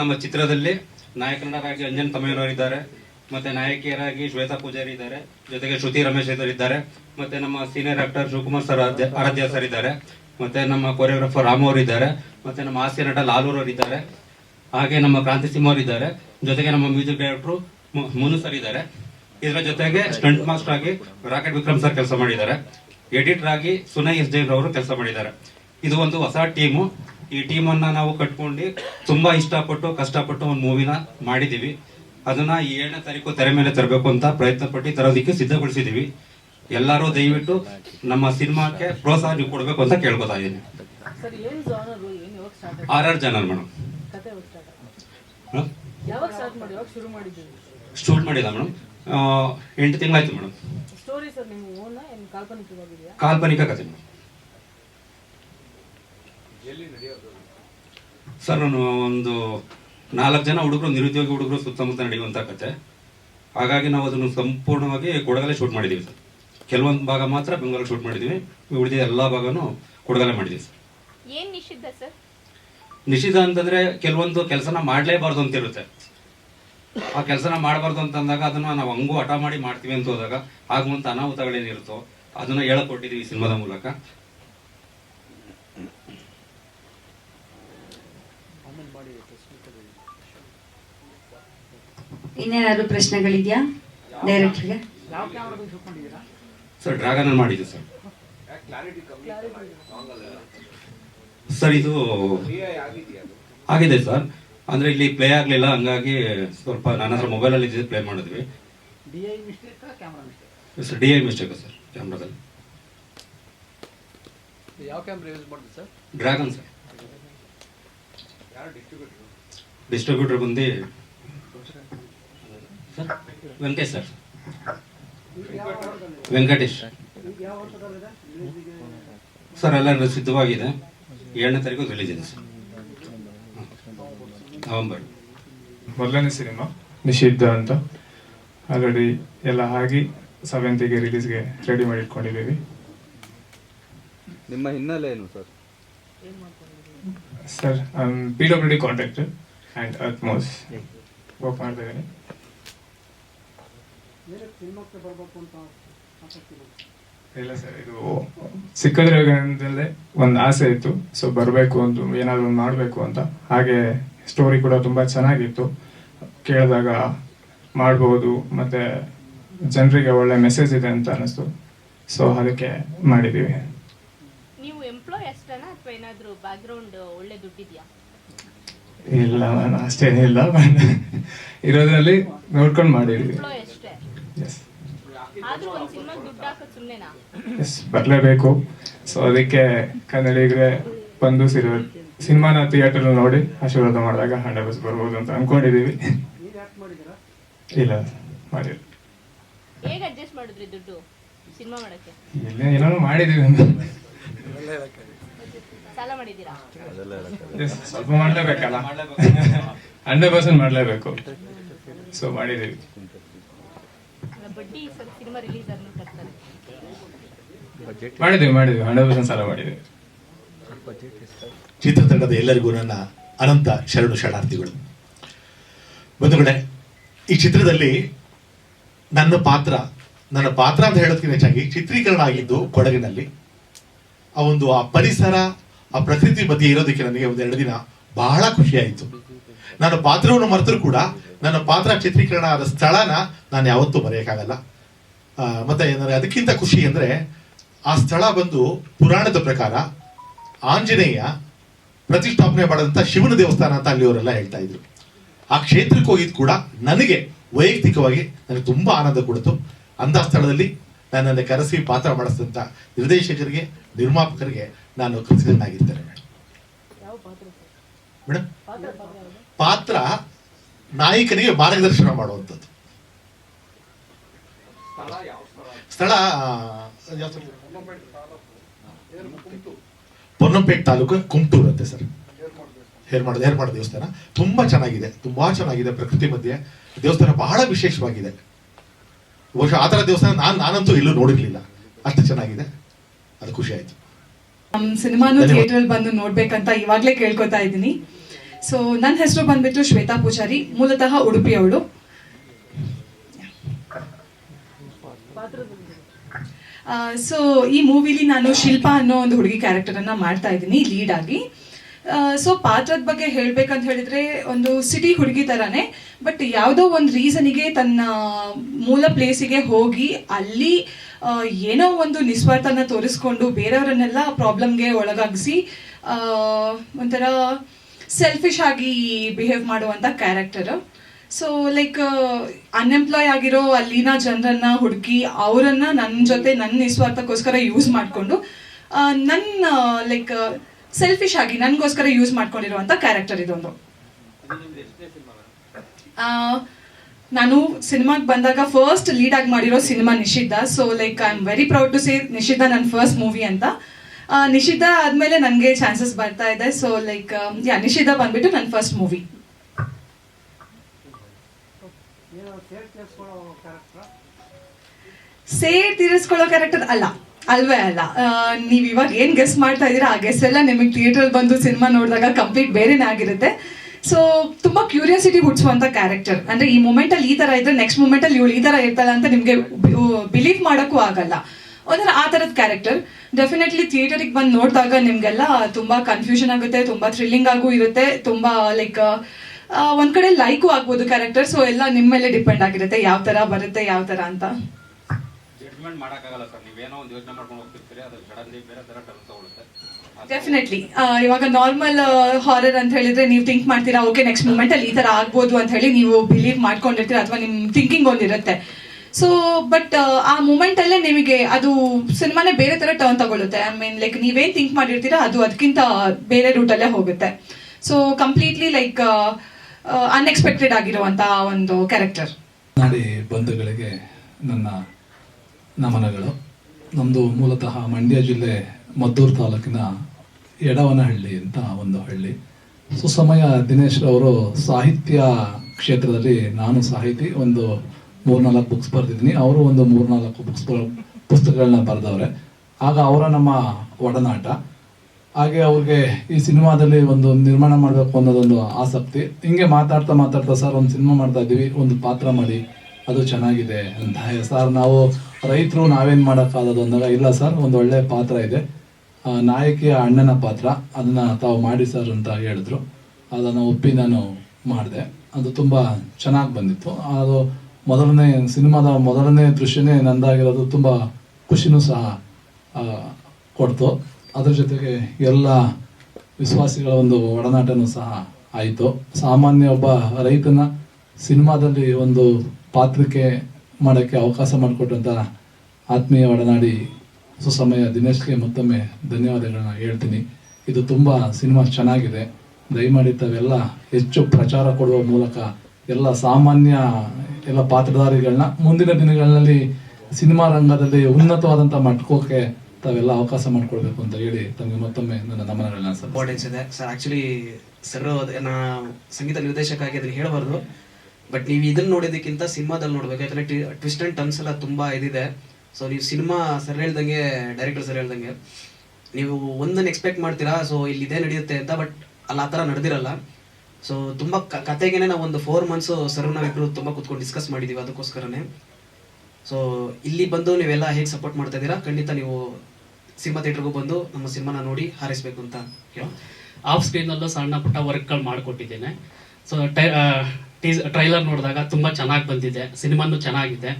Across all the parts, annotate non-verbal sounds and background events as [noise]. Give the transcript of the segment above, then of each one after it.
ನಮ್ಮ ಚಿತ್ರದಲ್ಲಿ ನಾಯಕನಾಗಿ ಅಂಜನ್ ತಮ್ಮಯ್ಯನವರಿದ್ದಾರೆ ಮತ್ತೆ ನಾಯಕಿಯರಾಗಿ ಶ್ವೇತಾ ಪೂಜಾರಿ ಇದ್ದಾರೆ, ಜೊತೆಗೆ ಶ್ರುತಿ ರಮೇಶ್ ಇದ್ದಾರೆ, ಮತ್ತೆ ನಮ್ಮ senior actor Shivakumar sir Aradhya- sir ಇದ್ದಾರೆ, ಮತ್ತೆ ನಮ್ಮ ಕೊರಿಯೋಗ್ರಾಫರ್ ರಾಮ್ ಅವರು ಇದ್ದಾರೆ, ಮತ್ತೆ ನಮ್ಮ ಹಾಸ್ಯ ನಟ ಅವರು ಇದ್ದಾರೆ, ಹಾಗೆ ನಮ್ಮ ಕ್ರಾಂತಿ ಸಿಂಹ ಅವರು ಇದ್ದಾರೆ, ಜೊತೆಗೆ ನಮ್ಮ ಮ್ಯೂಸಿಕ್ ಡೈರೆಕ್ಟರ್ ಮುನು ಸರ್ ಇದ್ದಾರೆ. ಇದರ ಜೊತೆಗೆ ಸ್ಟಂಟ್ ಮಾಸ್ಟರ್ ಆಗಿ ರಾಕೆಟ್ ವಿಕ್ರಮ್ ಸರ್ ಕೆಲಸ ಮಾಡಿದ್ದಾರೆ. ಎಡಿಟರ್ ಆಗಿ ಸುನೈ ಎಸ್ ಅವರು ಕೆಲಸ ಮಾಡಿದ್ದಾರೆ. ಇದು ಒಂದು ಹೊಸ ಟೀಮು ಈ ಟೀಮ್ ಅನ್ನ ನಾವು ಕಟ್ಕೊಂಡು ತುಂಬಾ ಇಷ್ಟಪಟ್ಟು ಕಷ್ಟಪಟ್ಟು ಒಂದು ಮೂವಿನ ಮಾಡಿದೀವಿ. ಅದನ್ನ ಈ ಏಳನೇ ತಾರೀಕು ತೆರೆ ಮೇಲೆ ತರಬೇಕು ಅಂತ ಪ್ರಯತ್ನ ಪಟ್ಟು ತರೋದಕ್ಕೆ ಸಿದ್ಧಗೊಳಿಸಿದೀವಿ. ಎಲ್ಲರೂ ದಯವಿಟ್ಟು ನಮ್ಮ ಸಿನಿಮಾಕ್ಕೆ ಪ್ರೋತ್ಸಾಹ ನೀವು ಕೊಡಬೇಕು ಅಂತ ಕೇಳ್ಕೊತಾ ಇದ್ದೀನಿ. ಆರ್ ಆರ್ ಜನರ್ ಮೇಡಮ್. ಕತೆ ಮಾಡಿದ್ದೀವಿ ಶೂಟ್ ಮಾಡಿಲ್ಲ ಮೇಡಮ್. ಎಂಟು ತಿಂಗಳಾಯ್ತು ಮೇಡಮ್. ಕಾಲ್ಪನಿಕ ಕಥೆ ಮೇಡಮ್. ಸರ್ ನಾನು ಒಂದು ನಾಲ್ಕು ಜನ ಹುಡುಗರು ನಿರುದ್ಯೋಗಿ ಹುಡುಗರು ಸುತ್ತಮುತ್ತ ನಡೆಯುವಂತ ಕತೆ. ಹಾಗಾಗಿ ನಾವು ಅದನ್ನು ಸಂಪೂರ್ಣವಾಗಿ ಕೊಡಗಲ್ಲೇ ಶೂಟ್ ಮಾಡಿದ್ದೀವಿ ಸರ್. ಕೆಲವೊಂದು ಭಾಗ ಮಾತ್ರ ಬೆಂಗಳೂರು ಶೂಟ್ ಮಾಡಿದ್ದೀವಿ ಉಳಿದ ಎಲ್ಲ ಭಾಗನೂ ಕೊಡಗಲ್ಲೇ ಮಾಡಿದ್ದೀವಿ ಸರ್. ಏನ್ ನಿಷಿದ್ಧ ಸರ್? ನಿಷಿದ್ಧ ಅಂತಂದ್ರೆ ಕೆಲವೊಂದು ಕೆಲಸನ ಮಾಡಲೇಬಾರ್ದು ಅಂತ ಇರುತ್ತೆ. ಆ ಕೆಲಸನ ಮಾಡಬಾರ್ದು ಅಂತ ಅಂದಾಗ ಅದನ್ನ ನಾವು ಹಂಗೂ ಹಠ ಮಾಡಿ ಮಾಡ್ತೀವಿ ಅಂತ ಹೋದಾಗ ಆಗುವಂತ ಅನಾಹುತಗಳೇನಿರುತ್ತೋ ಅದನ್ನ ಹೇಳಕೊಟ್ಟಿದ್ದೀವಿ ಈ ಸಿನಿಮಾದ ಮೂಲಕ. ಇನ್ನೇನಾದ್ರು ಪ್ರಶ್ನೆಗಳಿದ್ಯಾ? ಡೈರೆಕ್ಟ್ರಿಗೆ? ಸರ್ ಡ್ರಾಗನ್ ಅಲ್ಲಿ ಮಾಡಿದ್ದೀವಿ ಸರ್. ಸರ್ ಇದು ಆಗಿದೆ ಸರ್. ಅಂದ್ರೆ ಇಲ್ಲಿ ಪ್ಲೇ ಆಗ್ಲಿಲ್ಲ ಹಂಗಾಗಿ ಸ್ವಲ್ಪ ನನ್ನ ಹತ್ರ ಮೊಬೈಲ್ ಅಲ್ಲಿ ಇದ್ದಿದ್ದು ಪ್ಲೇ ಮಾಡಿದ್ವಿ. Sir D I mistake sir ಕ್ಯಾಮ್ರಾದಲ್ಲಿ. ಯಾವ ಕ್ಯಾಮ್ರಾ ಯೂಸ್ ಮಾಡಿದ್ರಿ ಸರ್? Dragon sir. ಡಿಸ್ಟ್ರಿಬ್ಯೂಟರ್ ಬಂದು sir Venkatesh sir. Venkatesh. Sir ಎಲ್ಲ ಸಿದ್ಧವಾಗಿದೆ. ಏಳನೇ ತಾರೀಕು ರಿಲೀಸ್ ಇದೆ ಸರ್ ನವೆಂಬರ್. ಮೊದಲನೇ ಸಿನಿಮಾ. ನಿಷಿದ್ಧ ಅಂತ. ಆಲ್ರೆಡಿ ಎಲ್ಲ ಆಗಿ ಸೆವೆಂತಿಗೆ ರಿಲೀಸ್ಗೆ ರೆಡಿ ಮಾಡಿ ಇಟ್ಕೊಂಡಿದ್ದೀವಿ. ನಿಮ್ಮ ಹಿನ್ನೆಲೆ ಏನು sir? Sir P W D contractor and Atmos work ಮಾಡ್ತಾ ಇದ್ದೀನಿ ಬೇರೆ ಸಿನಿಮಾಕ್ಕೆ ಬರಬೇಕು ಅಂತ ಆಸಕ್ತಿ ಬಂತು ಇಲ್ಲ ಸರ್ ಇದು ಸಿಕ್ಕದ್ರೆ ಒಂದು ಆಸೆ ಇತ್ತು. ಸೊ ಬರಬೇಕು ಅಂತ ಏನಾದರೂ ಒಂದು ಮಾಡಬೇಕು ಅಂತ. ಹಾಗೆ ಸ್ಟೋರಿ ಕೂಡ ತುಂಬ ಚೆನ್ನಾಗಿತ್ತು. ಕೇಳಿದಾಗ ಮಾಡ್ಬೋದು ಮತ್ತೆ ಜನರಿಗೆ ಒಳ್ಳೆ ಮೆಸೇಜ್ ಇದೆ ಅಂತ ಅನಿಸ್ತು ಸೊ ಅದಕ್ಕೆ ಮಾಡಿದ್ದೀವಿ. ನೀವು ಎಂಪ್ಲಾಯ್ ಅಷ್ಟೇನಾ ಅಥವಾ ಏನಾದ್ರೂ ಬ್ಯಾಕ್ ಗ್ರೌಂಡ್ ಒಳ್ಳೆ ದುಡ್ಡಿದ್ಯಾ? ಇಲ್ಲ ನಾನು ಅಷ್ಟೇನಿಲ್ಲ. ಬಟ್ [laughs] ಇರೋದ್ರಲ್ಲಿ ನೋಡ್ಕೊಂಡು ಮಾಡಿದ್ದೀವಿ. ಅಷ್ಟೇ. ಎಸ್ ಬರಲೇಬೇಕು. ಸೊ ಅದಕ್ಕೆ ಕನ್ನಡಿಗರೆ ಬಂದು ಸಿರೋ ಸಿನಿಮಾನ ಥಿಯೇಟರ್ ನೋಡಿ ಆಶೀರ್ವಾದ ಮಾಡಿದಾಗ ಹಂಡ್ರೆಡ್ ಬಸ್ ಬರ್ಬೋದು ಅಂತ ಅನ್ಕೊಂಡಿದೀವಿ ಇಲ್ಲ ಮಾಡಿಲ್ಲ. ಇಲ್ಲ ಏನೋ ಮಾಡಿದೀವಿ ಸ್ವಲ್ಪ ಮಾಡಲೇಬೇಕಲ್ಲ. ಹಂಡ್ರೆಡ್ ಪರ್ಸೆಂಟ್ ಮಾಡಲೇಬೇಕು. ಸೊ ಮಾಡಿದೀವಿ ಅಲ್ಲ, ಬಡ್ಡಿ ಸ್ವಲ್ಪ ಸಿನಿಮಾ ರಿಲೀಸ್ ಆದ್ಮೇಲೆ ಕಟ್ತಾರೆ ಮಾಡಿದೀವಿ ಮಾಡಿದೀವಿ. ಹಂಡ್ರೆಡ್ ಪರ್ಸೆಂಟ್ ಸಾಲ ಮಾಡಿದೀವಿ. ಚಿತ್ರತಂಡದ ಎಲ್ಲರಿಗೂ ನನ್ನ ಅನಂತ ಶರಣು ಶರಣಾರ್ಥಿಗಳು. ಬಂಧುಗಳೇ ಈ ಚಿತ್ರದಲ್ಲಿ ನನ್ನ ಪಾತ್ರ ನನ್ನ ಪಾತ್ರ ಅಂತ ಹೇಳೋದಕ್ಕಿಂತ ಹೆಚ್ಚಾಗಿ ಚಿತ್ರೀಕರಣ ಆಗಿದ್ದು ಕೊಡಗಿನಲ್ಲಿ. ಆ ಒಂದು ಆ ಪರಿಸರ ಆ ಪ್ರಕೃತಿ ಬಗ್ಗೆ ಇರೋದಕ್ಕೆ ನನಗೆ ಒಂದು ಎರಡು ದಿನ ಬಹಳ ಖುಷಿ ಆಯಿತು ನನ್ನ ಪಾತ್ರವನ್ನು ಮರೆತರೂ ಕೂಡ ನನ್ನ ಪಾತ್ರ ಚಿತ್ರೀಕರಣ ಆದ ಸ್ಥಳನ ನಾನು ಯಾವತ್ತೂ ಮರೆಯೋಕ್ಕಾಗಲ್ಲ. ಮತ್ತೆ ಏನಂದ್ರೆ ಅದಕ್ಕಿಂತ ಖುಷಿ ಅಂದ್ರೆ ಆ ಸ್ಥಳ ಬಂದು ಪುರಾಣದ ಪ್ರಕಾರ ಆಂಜನೇಯ ಪ್ರತಿಷ್ಠಾಪನೆ ಮಾಡಿದಂಥ ಶಿವನ ದೇವಸ್ಥಾನ ಅಂತ ಅಲ್ಲಿಯವರೆಲ್ಲ ಹೇಳ್ತಾ ಇದ್ರು. ಆ ಕ್ಷೇತ್ರಕ್ಕೆ ಹೋಗಿದ್ ಕೂಡ ನನಗೆ ವೈಯಕ್ತಿಕವಾಗಿ ನನಗೆ ತುಂಬಾ ಆನಂದ ಕೊಡ್ತು. ಅಂಥ ಸ್ಥಳದಲ್ಲಿ ನನ್ನನ್ನು ಕರೆಸಿ ಪಾತ್ರ ಮಾಡಿಸಿದಂಥ ನಿರ್ದೇಶಕರಿಗೆ, ನಿರ್ಮಾಪಕರಿಗೆ ನಾನು ಕೃತಜ್ಞನಾಗಿದ್ದೇನೆ. ಮೇಡಮ್ ಪಾತ್ರ ನಾಯಕನಿಗೆ ಮಾರ್ಗದರ್ಶನ ಮಾಡುವಂಥದ್ದು. ಸ್ಥಳ? ಪೊನ್ನಂಪೇಟ್ ತಾಲೂಕು ಕುಮಟೂರು ಅಂತೆ ಸರ್. ಹೇರ್ಮಾಡ ಹೇರ್ಮಾಡ ದೇವಸ್ಥಾನ. ತುಂಬಾ ಚೆನ್ನಾಗಿದೆ ತುಂಬಾ ಚೆನ್ನಾಗಿದೆ ಪ್ರಕೃತಿ ಮಧ್ಯೆ. ದೇವಸ್ಥಾನ ಬಹಳ ವಿಶೇಷವಾಗಿದೆ. ಬಹುಶಃ ಆ ಥರ ದೇವಸ್ಥಾನ ನಾನು ನಾನಂತೂ ಎಲ್ಲೂ ನೋಡಿರ್ಲಿಲ್ಲ. ಅಷ್ಟು ಚೆನ್ನಾಗಿದೆ. ಅದು ಖುಷಿ ಆಯ್ತು. ನಮ್ ಸಿನಿಮಾನು. ಥಿಯೇಟರ್ ಬಂದು ನೋಡ್ಬೇಕಂತ ಇವಾಗ್ಲೇ ಕೇಳ್ಕೊತಾ ಇದ್ದೀನಿ. ಸೊ ನನ್ನ ಹೆಸರು ಬಂದ್ಬಿಟ್ಟು ಶ್ವೇತಾ ಪೂಜಾರಿ, ಮೂಲತಃ ಉಡುಪಿಯವಳು. ಸೊ ಈ ಮೂವಿಲಿ ನಾನು ಶಿಲ್ಪಾ ಅನ್ನೋ ಒಂದು ಹುಡುಗಿ ಕ್ಯಾರೆಕ್ಟರ್ ಅನ್ನ ಮಾಡ್ತಾ ಇದ್ದೀನಿ ಲೀಡ್ ಆಗಿ. ಸೊ ಪಾತ್ರದ ಬಗ್ಗೆ ಹೇಳ್ಬೇಕಂತ ಹೇಳಿದ್ರೆ, ಒಂದು ಸಿಟಿ ಹುಡುಗಿ ತರಾನೇ ಬಟ್ ಯಾವುದೋ ಒಂದು ರೀಸನಿಗೆ ತನ್ನ ಮೂಲ ಪ್ಲೇಸಿಗೆ ಹೋಗಿ, ಅಲ್ಲಿ ಏನೋ ಒಂದು ನಿಸ್ವಾರ್ಥನ ತೋರಿಸ್ಕೊಂಡು ಬೇರೆಯವರನ್ನೆಲ್ಲ ಪ್ರಾಬ್ಲಮ್ಗೆ ಒಳಗಾಗಿಸಿ ಒಂಥರ ಸೆಲ್ಫಿಶ್ ಆಗಿ ಬಿಹೇವ್ ಮಾಡುವಂತ ಕ್ಯಾರೆಕ್ಟರ್ ಸೊ ಲೈಕ್ ಅನ್ಎಂಪ್ಲಾಯ್ ಆಗಿರೋ ಅಲ್ಲಿನ ಜನರನ್ನ ಹುಡುಕಿ ಅವರನ್ನ ನನ್ನ ಜೊತೆ ನನ್ನ ನಿಸ್ವಾರ್ಥಕ್ಕೋಸ್ಕರ ಯೂಸ್ ಮಾಡಿಕೊಂಡು ನನ್ನ ಲೈಕ್ ಸೆಲ್ಫಿಶ್ ಆಗಿ ನನಗೋಸ್ಕರ ಯೂಸ್ ಮಾಡ್ಕೊಂಡಿರುವಂತ ಕ್ಯಾರೆಕ್ಟರ್ ಇದೊಂದು. ನಾನು ಸಿನಿಮಾಗೆ ಬಂದಾಗ ಫಸ್ಟ್ ಲೀಡ್ ಆಗಿ ಮಾಡಿರೋ cinema Nishiddha. So like I am very proud to say Nishiddha ನನ್ನ ಫಸ್ಟ್ ಮೂವಿ ಅಂತ. ನಿಷಿದ್ಧ ಆದ್ಮೇಲೆ ನನಗೆ ಚಾನ್ಸಸ್ ಬರ್ತಾ ಇದೆ. ಸೊ ಲೈಕ್ ಯಾ ನಿಶಿತಾ ಬಂದ್ಬಿಟ್ಟು ನನ್ನ ಫಸ್ಟ್ ಮೂವಿ ಸೇರ್ ತೀರಿಸ್ಕೊಳ್ಳೋ ಕ್ಯಾರೆಕ್ಟರ್ ಅಲ್ಲ. ಅಲ್ವೇ ಅಲ್ಲ. ನೀವು ನೀವ್ ಇವಾಗ ಏನ್ ಗೆಸ್ ಮಾಡ್ತಾ ಇದೀರಾ ಆ ಗೆಸ್ ಎಲ್ಲ ನಿಮಗೆ ಥಿಯೇಟರ್ ಬಂದು ಸಿನಿಮಾ ನೋಡಿದಾಗ ಕಂಪ್ಲೀಟ್ ಬೇರೆನೇ ಆಗಿರುತ್ತೆ. ಸೊ ತುಂಬಾ ಕ್ಯೂರಿಯಾಸಿಟಿ ಹುಟ್ಟಿಸುವಂತ ಕ್ಯಾರೆಕ್ಟರ್ ಅಂದ್ರೆ ಈ ಮೂಮೆಂಟ್ ಅಲ್ಲಿ ಈ ತರ ಇದ್ರೆ ನೆಕ್ಸ್ಟ್ ಮೂಮೆಂಟ್ ಅಲ್ಲಿ ಇವಳು ಈ ತರ ಇರ್ತಾಳ ಅಂತ ನಿಮ್ಗೆ ಬಿಲೀವ್ ಮಾಡೋಕ್ಕೂ ಆಗಲ್ಲ. ಒಂಥರ ಆ ತರದ ಕ್ಯಾರೆಕ್ಟರ್ ಡೆಫಿನೆಟ್ಲಿ ಥಿಯೇಟರಿಗೆ ಬಂದು ನೋಡಿದಾಗ ನಿಮ್ಗೆಲ್ಲ ತುಂಬಾ ಕನ್ಫ್ಯೂಷನ್ ಆಗುತ್ತೆ ತುಂಬಾ ಥ್ರಿಲ್ಲಿಂಗ್ ಆಗೂ ಇರುತ್ತೆ ತುಂಬಾ ಲೈಕ್ ಒಂದ್ ಕಡೆ ಲೈಕು ಆಗ್ಬೋದು ಕ್ಯಾರೆಕ್ಟರ್ ಸೊ ಎಲ್ಲ ನಿಮ್ಮ ಮೇಲೆ ಡಿಪೆಂಡ್ ಆಗಿರುತ್ತೆ ಯಾವ ತರ ಬರುತ್ತೆ ಯಾವ ತರ ಅಂತ. ಡೆಫಿನೆಟ್ಲಿ ಇವಾಗ ನಾರ್ಮಲ್ ಹಾರರ್ ಅಂತ ಹೇಳಿದ್ರೆ ನೀವು ಥಿಂಕ್ ಮಾಡ್ತೀರಾ ಓಕೆ ನೆಕ್ಸ್ಟ್ ಮೂಮೆಂಟ್ ಅಲ್ಲಿ ಈ ತರ ಆಗ್ಬೋದು ಅಂತ ಹೇಳಿ ನೀವು ಬಿಲೀವ್ ಮಾಡ್ಕೊಂಡಿರ್ತೀರಾ ಅಥವಾ ನಿಮ್ ಥಿಂಕಿಂಗ್ ಒಂದಿರುತ್ತೆ. ಸೊ ಬಟ್ ಆ ಮೂಮೆಂಟ್ ಅಲ್ಲೇ ನಿಮಗೆ ಅದು ಸಿನಿಮಾನೇ ಬೇರೆ ತರ ಟರ್ನ್ ತಗೊಳ್ಳುತ್ತೆ ಐ ಮೀನ್ ಲೈಕ್ ನೀವೇನ್ ಥಿಂಕ್ ಮಾಡಿರ್ತೀರಾ, ಅದು ಅದಕ್ಕಿಂತ ಬೇರೆ ರೂಟ್ ಅಲ್ಲೇ ಹೋಗುತ್ತೆ. ಸೊ ಕಂಪ್ಲೀಟ್ಲಿ ಲೈಕ್ ಅನ್ಎಕ್ಸ್ಪೆಕ್ಟೆಡ್ ಆಗಿರುವಂತ ಒಂದು ಕ್ಯಾರೆಕ್ಟರ್ ನಾಡಿ ಬಂಧುಗಳಿಗೆ ನನ್ನ ನಮನಗಳು. ನಮ್ಮದು ಮೂಲತಃ ಮಂಡ್ಯ ಜಿಲ್ಲೆ ಮದ್ದೂರು ತಾಲೂಕಿನ ಎಡವನಹಳ್ಳಿ ಅಂತ ಒಂದು ಹಳ್ಳಿ. ಸುಸಮಯ ದಿನೇಶ್ ಅವರು ಸಾಹಿತ್ಯ ಕ್ಷೇತ್ರದಲ್ಲಿ ನಾನು ಸಾಹಿತಿ, ಒಂದು ಮೂರ್ನಾಲ್ಕು ಬುಕ್ಸ್ ಬರೆದಿದ್ದೀನಿ. ಅವರು ಒಂದು ಮೂರ್ನಾಲ್ಕು ಬುಕ್ಸ್ ಪುಸ್ತಕಗಳನ್ನ ಬರೆದವ್ರೆ. ಆಗ ಅವರ ನಮ್ಮ ಒಡನಾಟ. ಹಾಗೆ ಅವ್ರಿಗೆ ಈ ಸಿನಿಮಾದಲ್ಲಿ ಒಂದು ನಿರ್ಮಾಣ ಮಾಡಬೇಕು ಅನ್ನೋದೊಂದು ಆಸಕ್ತಿ. ಹಿಂಗೆ ಮಾತಾಡ್ತಾ ಮಾತಾಡ್ತಾ, ಸರ್, ಒಂದು ಸಿನಿಮಾ ಮಾಡ್ತಾ ಇದ್ದೀವಿ. ಒಂದು ಪಾತ್ರ ಮಾಡಿ. ಅದು ಚೆನ್ನಾಗಿದೆ ಅಂತ ಸರ್, ನಾವು ರೈತರು ನಾವೇನು ಮಾಡೋಕ್ಕಾಗೋದು ಅಂದಾಗ, ಇಲ್ಲ, ಸರ್, ಒಂದು ಒಳ್ಳೆ ಪಾತ್ರ ಇದೆ. ನಾಯಕಿಯ ಅಣ್ಣನ ಪಾತ್ರ. ಅದನ್ನ ತಾವು ಮಾಡಿ, ಸರ್, ಅಂತ ಹೇಳಿದ್ರು. ಅದನ್ನು ಒಪ್ಪಿ ನಾನು ಮಾಡಿದೆ. ಅದು ತುಂಬ ಚೆನ್ನಾಗಿ ಬಂದಿತ್ತು. ಅದು ಮೊದಲನೇ ಸಿನಿಮಾದ ಮೊದಲನೇ ದೃಶ್ಯನೇ ನಂದಾಗಿರೋದು ತುಂಬ ಖುಷಿನೂ ಸಹ ಕೊಡ್ತು. ಅದರ ಜೊತೆಗೆ ಎಲ್ಲ ವಿಶ್ವಾಸಿಗಳ ಒಂದು ಒಡನಾಟನೂ ಸಹ ಆಯಿತು. ಸಾಮಾನ್ಯ ಒಬ್ಬ ರೈತನ ಸಿನಿಮಾದಲ್ಲಿ ಒಂದು ಪಾತ್ರಕ್ಕೆ ಮಾಡೋಕ್ಕೆ ಅವಕಾಶ ಮಾಡಿಕೊಟ್ಟಂಥ ಆತ್ಮೀಯ ಒಡನಾಡಿ ಸುಸಮಯ ದಿನೇಶ್ಗೆ ಮತ್ತೊಮ್ಮೆ ಧನ್ಯವಾದಗಳನ್ನ ಹೇಳ್ತೀನಿ. ಇದು ತುಂಬ ಸಿನಿಮಾ ಚೆನ್ನಾಗಿದೆ. ದಯಮಾಡಿ ತಾವೆಲ್ಲ ಹೆಚ್ಚು ಪ್ರಚಾರ ಕೊಡುವ ಮೂಲಕ ಎಲ್ಲ ಸಾಮಾನ್ಯ ಎಲ್ಲ ಪಾತ್ರಧಾರಿಗಳನ್ನ ಮುಂದಿನ ದಿನಗಳಲ್ಲಿ ಸಿನಿಮಾ ರಂಗದಲ್ಲಿ ಉನ್ನತವಾದಂಥ ಮಟ್ಟಕ್ಕೆ ತಾವೆಲ್ಲ ಅವಕಾಶ ಮಾಡಿಕೊಡ್ಬೇಕು ಅಂತ ಹೇಳಿ ತಮಗೆ ಮತ್ತೊಮ್ಮೆ ನನ್ನ ನಮನಗಳನ್ನ ಸರ್ ಇಂಪಾರ್ಟೆನ್ಸ್ ಇದೆ ಸರ್ ಆಕ್ಚುಲಿ ಸರ್ ನಾ ಸಂಗೀತ ನಿರ್ದೇಶಕ ಆಗಿ ಅದನ್ನ ಹೇಳಬಾರ್ದು. ಬಟ್ ನೀವು ಇದನ್ನ ನೋಡಿದಕ್ಕಿಂತ ಸಿನಿಮಾದಲ್ಲಿ ನೋಡ್ಬೇಕು. ಯಾಕಂದ್ರೆ ಟ್ವಿಸ್ಟ್ ಅಂಡ್ ಟರ್ನ್ಸ್ ಎಲ್ಲ ತುಂಬಾ ಇದಿದೆ. ಸೊ ನೀವು ಸಿನಿಮಾ ಸರ್ ಹೇಳ್ದಂಗೆ ಡೈರೆಕ್ಟರ್ ಸರ್ ಹೇಳ್ದಂಗೆ, ನೀವು ಒಂದನ್ನ ಎಕ್ಸ್ಪೆಕ್ಟ್ ಮಾಡ್ತೀರಾ? ಸೊ ಇಲ್ಲಿ ಇದೇ ನಡೆಯುತ್ತೆ ಅಂತ ಬಟ್ ಅಲ್ಲಿ ಆ ಥರ ನಡೆದಿರಲ್ಲ. ಸೊ ತುಂಬ ಕತೆಗೆನೆ ನಾವು ಒಂದು ಫೋರ್ ಮಂತ್ಸ್ ಸರ್ ನಾವಿಬ್ರು ತುಂಬಾ ಕುತ್ಕೊಂಡು ಡಿಸ್ಕಸ್ ಮಾಡಿದೀವಿ ಅದಕ್ಕೋಸ್ಕರನೇ. ಸೊ ಇಲ್ಲಿ ಬಂದು ನೀವೆಲ್ಲ ಹೇಗೆ ಸಪೋರ್ಟ್ ಮಾಡ್ತಾ ಇದ್ದೀರಾ? ಖಂಡಿತ ನೀವು ಸಿನಿಮಾ ಥಿಯೇಟರ್ಗೂ ಬಂದು ನಮ್ಮ ಸಿನಿಮಾನ ನೋಡಿ ಹಾರೈಸ್ಬೇಕು ಅಂತ ಹೇಳೋ. ಆಫ್ ಸ್ಕ್ರೀನಲ್ಲೂ ಸಣ್ಣ ಪುಟ್ಟ ವರ್ಕ್ಗಳು ಮಾಡಿಕೊಟ್ಟಿದ್ದೇನೆ. ಸೊ ಟೀಸ್ ಟ್ರೈಲರ್ ನೋಡಿದಾಗ ತುಂಬ ಚೆನ್ನಾಗಿ ಬಂದಿದೆ. ಸಿನಿಮಾನು ಚೆನ್ನಾಗಿದೆ.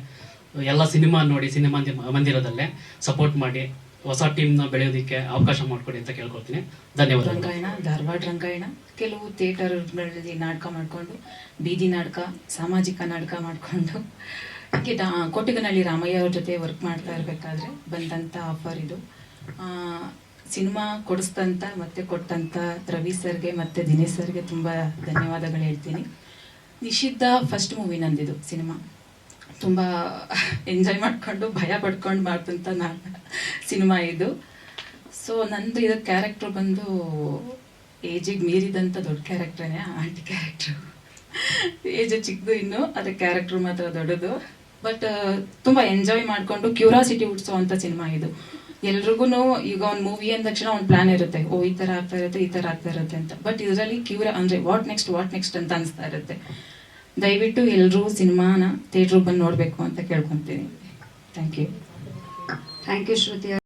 ಎಲ್ಲ ಸಿನಿಮಾ ನೋಡಿ ಸಿನಿಮಾ ಮಂದಿರದಲ್ಲೇ ಸಪೋರ್ಟ್ ಮಾಡಿ. ಹೊಸ ಟೀಮ್ನ ಬೆಳೆಯೋದಕ್ಕೆ ಅವಕಾಶ ಮಾಡಿಕೊಡಿ ಅಂತ ಕೇಳ್ಕೊಳ್ತೀನಿ. ಧನ್ಯವಾದ ರಂಗಾಯಣ, ಧಾರವಾಡ ರಂಗಾಯಣ, ಕೆಲವು ಥಿಯೇಟರ್ಗಳಲ್ಲಿ ನಾಟಕ ಮಾಡಿಕೊಂಡು, ಬೀದಿ ನಾಟಕ, ಸಾಮಾಜಿಕ ನಾಟಕ ಮಾಡಿಕೊಂಡು, ಹೀಗೆ ರಾಮಯ್ಯ ಅವ್ರ ಜೊತೆ ವರ್ಕ್ ಮಾಡ್ತಾ ಇರಬೇಕಾದ್ರೆ ಬಂದಂಥ ಆಫರ್ ಇದು. ಸಿನಿಮಾ ಕೊಡಿಸ್ತಂತ ಮತ್ತೆ ಕೊಟ್ಟಂತ ರವಿ ಸರ್ಗೆ ಮತ್ತೆ ದಿನೇಶ್ ಸರ್ಗೆ ತುಂಬ ಧನ್ಯವಾದಗಳು ಹೇಳ್ತೀನಿ. ನಿಷಿದ್ಧ ಫಸ್ಟ್ ಮೂವಿ ನಂದಿದು ಸಿನಿಮಾ. ತುಂಬ ಎಂಜಾಯ್ ಮಾಡ್ಕೊಂಡು ಭಯ ಪಡ್ಕೊಂಡು ಮಾಡಿದಂಥ ನಾನು ಸಿನಿಮಾ ಇದು. ಸೊ ನಂದು ಇದು ಕ್ಯಾರೆಕ್ಟ್ರ್ ಬಂದು ಏಜಿಗೆ ಮೀರಿದಂಥ ದೊಡ್ಡ ಕ್ಯಾರೆಕ್ಟ್ರೇ ಆಂಟಿ ಕ್ಯಾರೆಕ್ಟ್ರು ಏಜ್ ಚಿಕ್ಕದು ಇನ್ನು, ಅದೇ ಕ್ಯಾರೆಕ್ಟ್ರ್ ಮಾತ್ರ ದೊಡ್ಡದು. ಬಟ್ ತುಂಬ ಎಂಜಾಯ್ ಮಾಡಿಕೊಂಡು ಕ್ಯೂರಾಸಿಟಿ ಹುಟ್ಟಿಸೋವಂಥ ಸಿನಿಮಾ ಇದು. ಎಲ್ರಿಗೂ ಈಗ ಒಂದು ಮೂವಿ ಅಂದ ತಕ್ಷಣ ಒಂದು ಪ್ಲಾನ್ ಇರುತ್ತೆ. ಓ, ಈ ಥರ ಆಗ್ತಾ ಇರುತ್ತೆ, ಈ ಥರ ಆಗ್ತಾ ಇರುತ್ತೆ ಅಂತ. ಬಟ್ ಇದರಲ್ಲಿ ಕ್ಯೂರ ಅಂದರೆ ವಾಟ್ ನೆಕ್ಸ್ಟ್ ವಾಟ್ ನೆಕ್ಸ್ಟ್ ಅಂತ ಅನಿಸ್ತಾ ಇರುತ್ತೆ. ದಯವಿಟ್ಟು ಎಲ್ಲರೂ ಸಿನಿಮಾನ ಥಿಯೇಟ್ರಿಗೆ ಬಂದು ನೋಡಬೇಕು ಅಂತ ಕೇಳ್ಕೊತೀನಿ thank you thank you Shruti